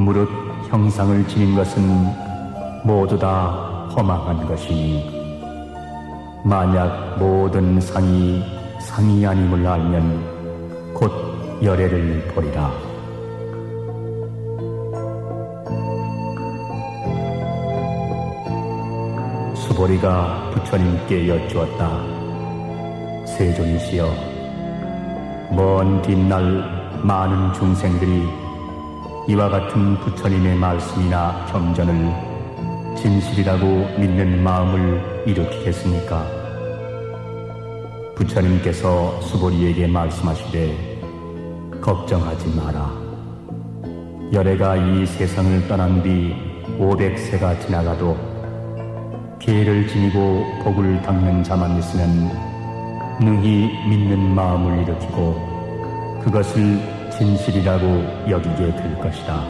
무릇 형상을 지닌 것은 모두 다 허망한 것이니 만약 모든 상이 상이 아님을 알면 곧 열애를 보리라. 수보리가 부처님께 여쭈었다. 세존이시여, 먼 뒷날 많은 중생들이 이와 같은 부처님의 말씀이나 경전을 진실이라고 믿는 마음을 일으키겠습니까? 부처님께서 수보리에게 말씀하시되 걱정하지 마라. 열애가 이 세상을 떠난 뒤 500세가 지나가도 기회를 지니고 복을 닦는 자만 있으면 능히 믿는 마음을 일으키고 그것을 진실이라고 여기게 될 것이다.